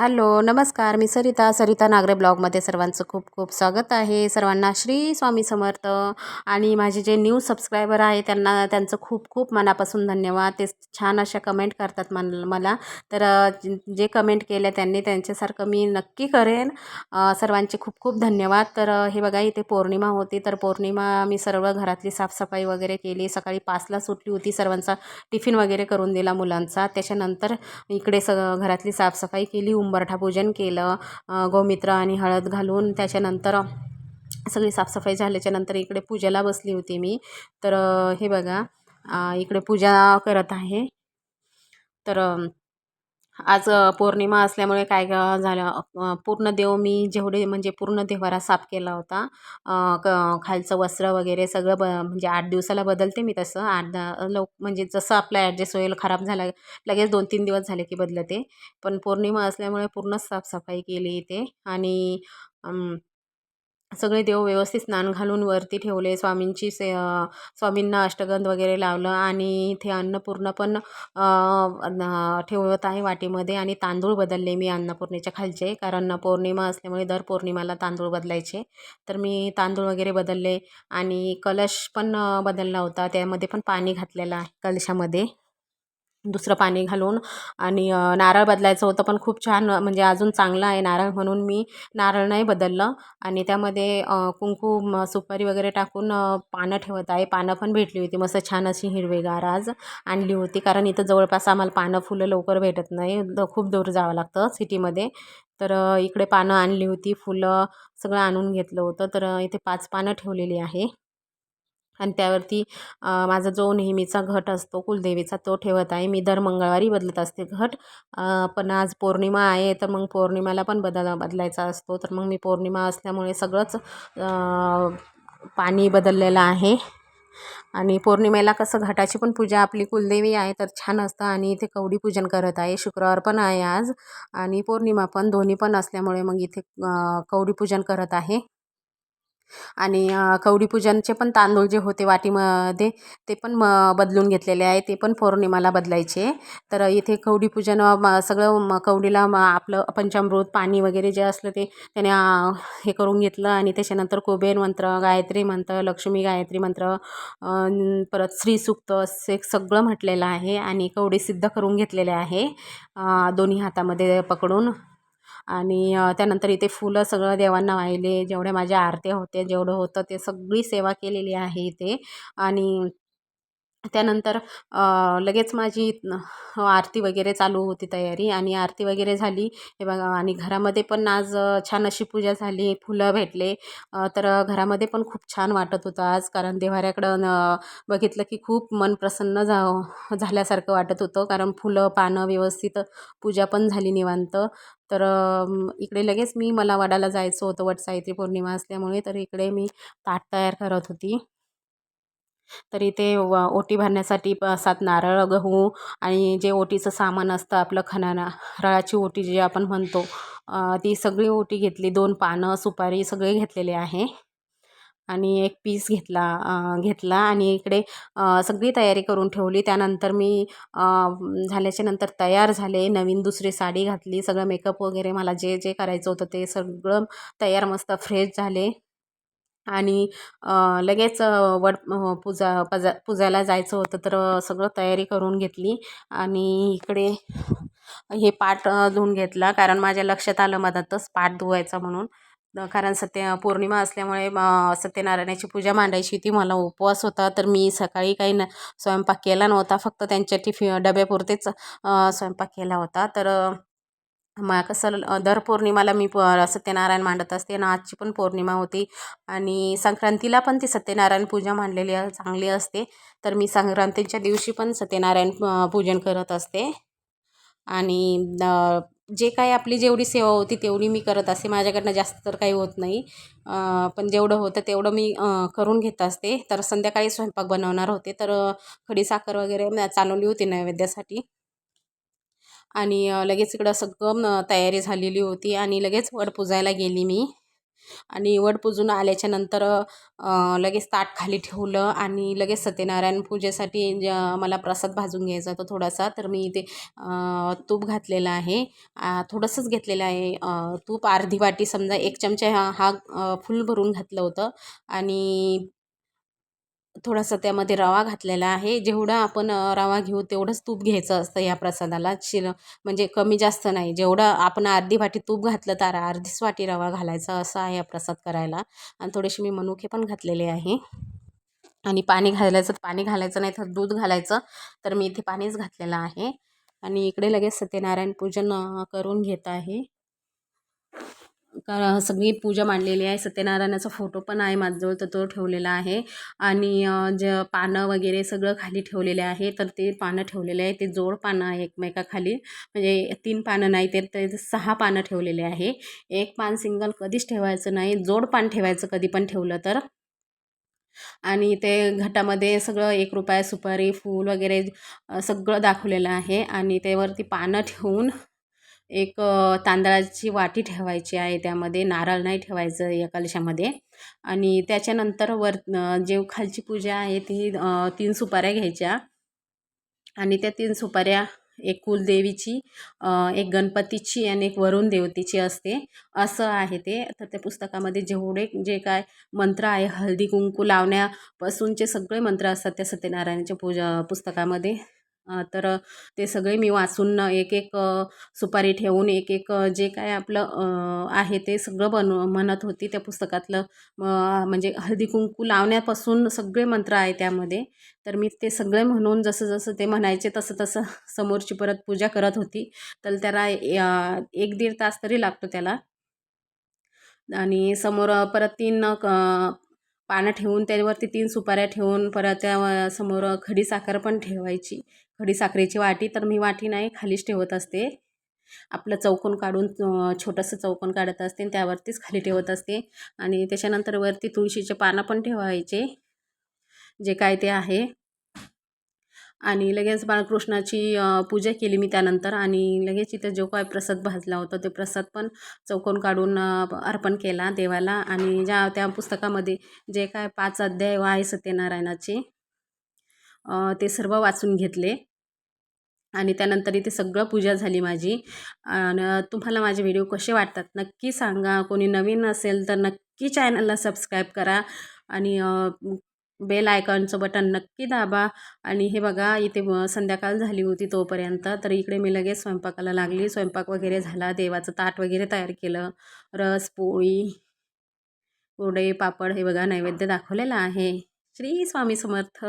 Hello नमस्कार. मी सरिता सरिता नागरे ब्लॉगमध्ये सर्वांचं खूप खूप स्वागत आहे. सर्वांना श्री स्वामी समर्थ. आणि माझे जे न्यू सबस्क्रायबर आहे त्यांना त्यांचं खूप खूप मनापासून धन्यवाद. ते छान अशा कमेंट करतात मन मला. तर जे कमेंट केले त्यांनी त्यांच्यासारखं मी नक्की करेन. सर्वांचे खूप खूप धन्यवाद. तर हे बघा इथे पौर्णिमा होती. तर पौर्णिमा मी सर्व घरातली साफसफाई वगैरे केली. सकाळी पाचला सुटली होती. सर्वांचा टिफिन वगैरे करून दिला मुलांचा. त्याच्यानंतर इकडे स घरातली साफसफाई केली. उंबरठा पूजन केलं गोमित्र आणि हळद घालून त्याच्यानंतर सगळी साफसफाई झाल्याच्यानंतर इकडे पूजेला बसली होती मी. तर हे बघा इकडे पूजा करत आहे. तर आज पौर्णिमा असल्यामुळे काय झालं पूर्ण देव मी जेवढे म्हणजे पूर्ण देवारा साफ केला होता. क खालचं वस्त्र वगैरे सगळं ब म्हणजे आठ दिवसाला बदलते मी तसं. आठ दहा लोक म्हणजे जसं आपलं ॲडजस्ट होईल खराब झाला लगेच दोन तीन दिवस झाले की बदलते. पण पौर्णिमा असल्यामुळे पूर्ण साफसफाई केली इथे. आणि सगळे देव व्यवस्थित स्नान घालून वरती ठेवले. स्वामींची से स्वामींना अष्टगंध वगैरे लावलं आणि इथे अन्नपूर्णा पण ठेवत आहे वाटीमध्ये आणि तांदूळ बदलले मी अन्नपूर्णेच्या खालचे. कारण पौर्णिमा असल्यामुळे दर पौर्णिमाला तांदूळ बदलायचे. तर मी तांदूळ वगैरे बदलले आणि कलश पण बदलला होता. त्यामध्ये पण पाणी घातलेलं आहे कलशामध्ये. दुसरं पाणी घालून आणि नारळ बदलायचं होतं पण खूप छान म्हणजे अजून चांगलं आहे नारळ म्हणून मी नारळ नाही बदललं आणि त्यामध्ये कुंकू सुपारी वगैरे टाकून पानं ठेवत आहे. पानं पण भेटली होती. मस्त छान अशी हिरवेगार आज आणली होती. कारण इथं जवळपास आम्हाला पानं फुलं लवकर भेटत नाही. खूप दूर जावं लागतं सिटीमध्ये. तर इकडे पानं आणली होती. फुलं सगळं आणून घेतलं होतं. तर इथे पाच पानं ठेवलेली आहे. आणि त्यावरती माझा जो नेहमीचा घट असतो कुलदेवीचा तो ठेवत आहे. मी दर मंगळवारी बदलत असते घट. पण आज पौर्णिमा आहे तर मग पौर्णिमाला पण बदल बदलायचा असतो. तर मग मी पौर्णिमा असल्यामुळे सगळंच पाणी बदललेलं आहे. आणि पौर्णिमेला कसं घटाची पण पूजा आपली कुलदेवी आहे तर छान असतं. आणि इथे कवडी पूजन करत आहे. शुक्रवार पण आहे आज. आणि पौर्णिमा पण दोन्ही पण असल्यामुळे मग इथे कवडी पूजन करत आहे. आणि कवडी पूजनचे पण तांदूळ जे होते वाटीमध्ये ते पण म बदलून घेतलेले आहे. ते पण पौर्णिमाला बदलायचे. तर इथे कवडी पूजन म सगळं म कवडीला म आपलं पंचामृत पाणी वगैरे जे असलं ते त्याने हे करून घेतलं आणि त्याच्यानंतर कुबेर मंत्र गायत्री मंत्र लक्ष्मी गायत्री मंत्र परत श्रीसूक्त असे सगळं म्हटलेलं आहे आणि कवडी सिद्ध करून घेतलेले आहे दोन्ही हातामध्ये पकडून. आणि त्यानंतर इथे फुलं सगळं देवांना वाहिले जेवढ्या माझ्या आरत्या होत्या जेवढं होतं ते सगळी सेवा केलेली आहे इथे. आणि त्यानंतर लगेच माझी आरती वगैरे चालू होती तयारी आणि आरती वगैरे झाली. हे बघा आणि घरामध्ये पण आज छान अशी पूजा झाली फुलं भेटले. तर घरामध्ये पण खूप छान वाटत होतं आज कारण देवाऱ्याकडं बघितलं की खूप मन प्रसन्न जा झाल्यासारखं वाटत होतं. कारण फुलं पानं व्यवस्थित पूजा पण झाली निवांत. तर इकडे लगेच मी मला वडाला जायचं होतं वटसावित्री पौर्णिमा असल्यामुळे. तर इकडे मी ताट तयार करत होती. तर इथे व ओटी भरण्यासाठी प सात नारळ गहू आणि जे ओटीचं सामान असतं आपलं खणाना नारळाची ओटी जी आपण म्हणतो ती सगळी ओटी घेतली. दोन पानं सुपारी सगळे घेतलेले आहे. आणि एक पीस घेतला घेतला आणि इकडे सगळी तयारी करून ठेवली. त्यानंतर मी झाल्याच्यानंतर तयार झाले. नवीन दुसरी साडी घातली. सगळं मेकअप वगैरे मला जे जे करायचं होतं ते सगळं तयार मस्त फ्रेश झाले. आणि लगेच वड पूजा पजा पूजायला जायचं होतं तर सगळं तयारी करून घेतली आणि इकडे हे पाट धुवून घेतला. कारण माझ्या लक्षात आलं मधातच पाट धुवायचा म्हणून. कारण सत्य पौर्णिमा असल्यामुळे सत्यनारायणाची पूजा मांडायची होती. मला उपवास होता तर मी सकाळी काही न स्वयंपाक केला नव्हता. फक्त त्यांच्या टिफि डब्यापुरतेच स्वयंपाक केला होता. तर मग कसं दर पौर्णिमाला मी प सत्यनारायण मांडत असते. आणि आजची पण पौर्णिमा होती. आणि संक्रांतीला पण ती सत्यनारायण पूजा मांडलेली चांगली असते. तर मी संक्रांतीच्या दिवशी पण सत्यनारायण पूजन करत असते. आणि जे काही आपली जेवढी सेवा होती तेवढी मी करत असते. माझ्याकडनं जास्त तर काही होत नाही. पण जेवढं होतं तेवढं मी करून घेत असते. तर संध्याकाळी स्वयंपाक बनवणार होते. तर खडीसाखर वगैरे चालवली होती नैवेद्यासाठी. आणि लगेच इकडं सगळं तयारी झालेली होती आणि लगेच वड पुजायला गेली मी. आणि वड पुजून आल्याच्यानंतर लगेच ताट खाली ठेवलं आणि लगेच सत्यनारायण पूजेसाठी ज मला प्रसाद भाजून घ्यायचा होता थोडासा. तर मी इथे तूप घातलेलं आहे. थोडंसंच घेतलेलं आहे तूप. अर्धी वाटी समजा एक चमचा हा हा फुल भरून घातलं होतं. आणि थोडासा त्यामध्ये रवा घातलेला आहे. जेवढा आपण रवा घेऊ तेवढंच तूप घ्यायचं असतं या प्रसादाला. शिर म्हणजे कमी जास्त नाही. जेवढं आपण अर्धी वाटी तूप घातलं तर अर्धीच वाटी रवा घालायचा असं आहे हा प्रसाद करायला. आणि थोडेसे मी मनुके पण घातलेले आहे. आणि पाणी घालायचं पाणी घालायचं नाही तर दूध घालायचं. तर मी इथे पाणीच घातलेलं आहे. आणि इकडे लगेच सत्यनारायण पूजन करून घेत आहे. का सगळी पूजा मांडलेली आहे. सत्यनारायणाचा फोटो पण आहे माझ्याजवळ तर तो ठेवलेला आहे. आणि जे पानं वगैरे सगळं खाली ठेवलेले आहे तर ते पानं ठेवलेले आहे. ते जोड पानं आहे एकमेकाखाली. म्हणजे तीन पानं नाही ते ते सहा पानं ठेवलेले आहे. एक पान सिंगल कधीच ठेवायचं नाही. जोड पान ठेवायचं कधी पण ठेवलं तर. आणि ते घटामध्ये सगळं एक रुपया सुपारी फूल वगैरे सगळं दाखवलेलं आहे. आणि त्यावरती पानं ठेवून एक तांदळाची वाटी ठेवायची आहे त्यामध्ये नारळ नाही ठेवायचं या कलशामध्ये. आणि त्याच्यानंतर वर जे खालची पूजा आहे ती तीन सुपाऱ्या घ्यायच्या. आणि त्या तीन सुपाऱ्या एक कुलदेवीची एक गणपतीची आणि एक वरुण देवतेची असते. असं आहे ते. तर त्या पुस्तकामध्ये जेवढे जे काय मंत्र आहे हळदी कुंकू लावण्यापासूनचे सगळे मंत्र असतात त्या सत्यनारायणाच्या पूजा पुस्तकामध्ये. तर ते सगळे मी वाचून एक एक सुपारी ठेवून एक एक जे काय आपलं आहे ते सगळं बन म्हणत होती त्या पुस्तकातलं. म्हणजे हळदी कुंकू लावण्यापासून सगळे मंत्र आहे त्यामध्ये. तर मी ते सगळे म्हणून जसं जसं ते म्हणायचे तसं तसं समोरची परत पूजा करत होती. तर त्याला एक दीड तास तरी लागतो त्याला. आणि समोर परत तीन क पानं ठेवून त्यावरती तीन सुपाऱ्या ठेवून परत त्या समोर खडीसाखर पण ठेवायची. खडीसाखरेची वाटी तर मी वाटी नाही खालीच ठेवत असते. आपलं चौकोन काढून छोटंसं चौकोन काढत असते आणि त्यावरतीच खाली ठेवत असते. आणि त्याच्यानंतर वरती तुळशीचे पानं पण ठेवायचे जे काय ते आहे. आणि लगेच बाळकृष्णाची पूजा केली मी त्यानंतर आणि लगेच इथं जो काय प्रसाद भाजला होता ते प्रसाद पण चौकोन काढून अर्पण केला देवाला आणि ज्या त्या पुस्तकामध्ये जे काय पाच अध्याय आहे सत्यनारायणाचे ते सर्व वाचून घेतले. आणि त्यानंतर इथे सगळं पूजा झाली माझी. आणि तुम्हाला माझे व्हिडिओ कसे वाटतात नक्की सांगा. कोणी नवीन असेल तर नक्की चॅनलला सबस्क्राईब करा. आणि बेल आयकॉनचं बटन नक्की दाबा. आणि हे बघा इथे संध्याकाळ झाली होती तोपर्यंत तर इकडे मी लगेच स्वयंपाकाला लागली. स्वयंपाक वगैरे झाला देवाचं ताट वगैरे तयार केलं. रस पोळी कुरडई पापड हे बघा नैवेद्य दाखवलेलं आहे. श्री स्वामी समर्थ.